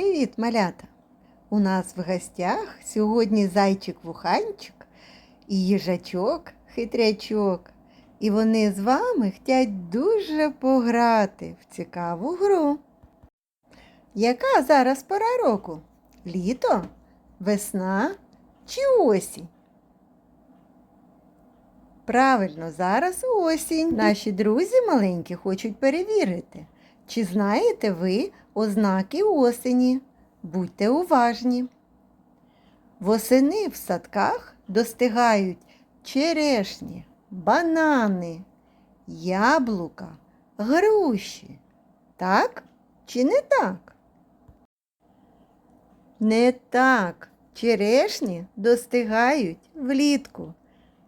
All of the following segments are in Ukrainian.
Привіт, малята! У нас в гостях сьогодні зайчик-вуханчик і їжачок, хитрячок. І вони з вами хотять дуже пограти в цікаву гру. Яка зараз пора року? Літо? Весна чи осінь? Правильно, зараз осінь. Наші друзі маленькі хочуть перевірити, чи знаєте ви ознаки осені. Будьте уважні. Восени в садках достигають черешні, банани, яблука, груші. Так чи не так? Не так. Черешні достигають влітку,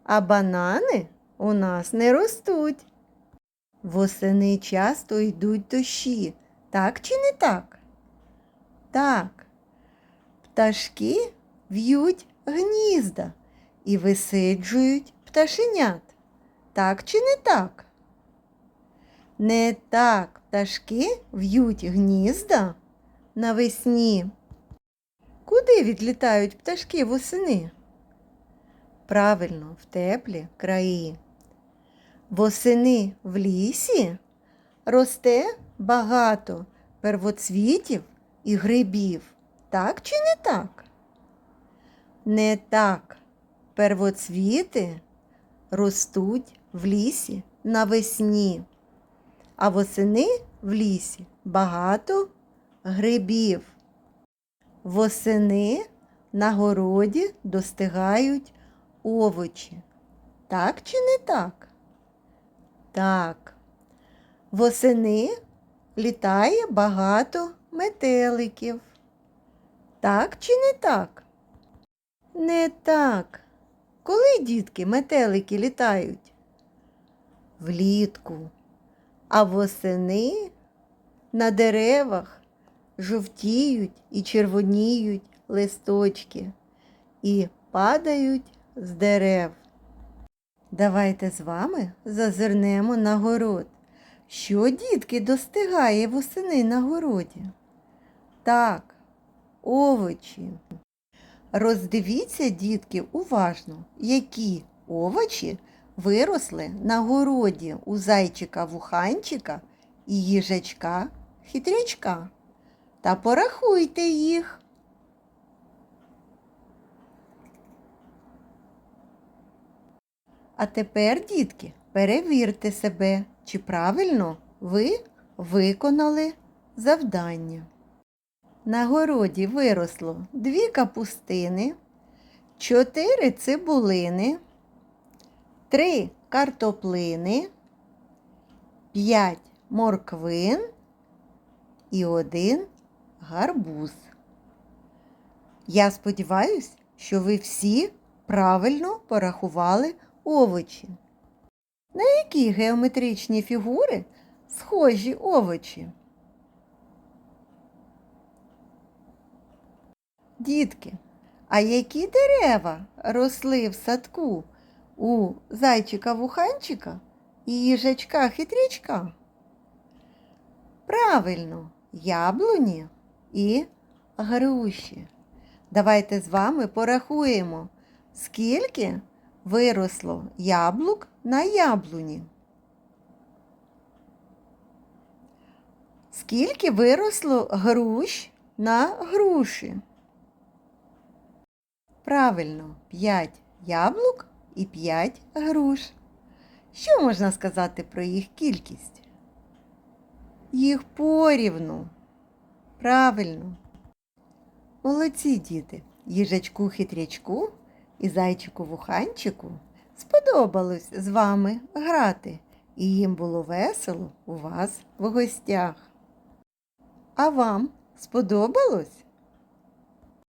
а банани у нас не ростуть. Восени часто йдуть дощі, так чи не так? Так. Пташки в'ють гнізда і висиджують пташенят. Так чи не так? Не так пташки в'ють гнізда навесні. Куди відлітають пташки восени? Правильно, в теплі краї. Восени в лісі росте багато первоцвітів і грибів. Так чи не так? Не так. Первоцвіти ростуть в лісі навесні, а восени в лісі багато грибів. Восени на городі достигають овочі. Так чи не так? Так. Восени літає багато метеликів. Так чи не так? Не так. Коли, дітки, метелики літають? Влітку. А восени на деревах жовтіють і червоніють листочки і падають з дерев. Давайте з вами зазирнемо на город. Що, дітки, достигає восени на городі? Так, овочі. Роздивіться, дітки, уважно, які овочі виросли на городі у зайчика-вуханчика і їжачка хитрячка. Та порахуйте їх. А тепер, дітки, перевірте себе, чи правильно ви виконали завдання. На городі виросло дві капустини, чотири цибулини, три картоплини, п'ять морквин і один гарбуз. Я сподіваюся, що ви всі правильно порахували овочі. На які геометричні фігури схожі овочі? Дітки, а які дерева росли в садку у зайчика-вуханчика і їжачка-хитрячка? Правильно, яблуні і груші. Давайте з вами порахуємо, скільки виросло яблук на яблуні. Скільки виросло груш на груші? Правильно, 5 яблук і 5 груш. Що можна сказати про їх кількість? Їх порівну. Правильно. Молодці діти, їжачку хитрячку і зайчику вуханчику сподобалось з вами грати, і їм було весело у вас в гостях. А вам сподобалось?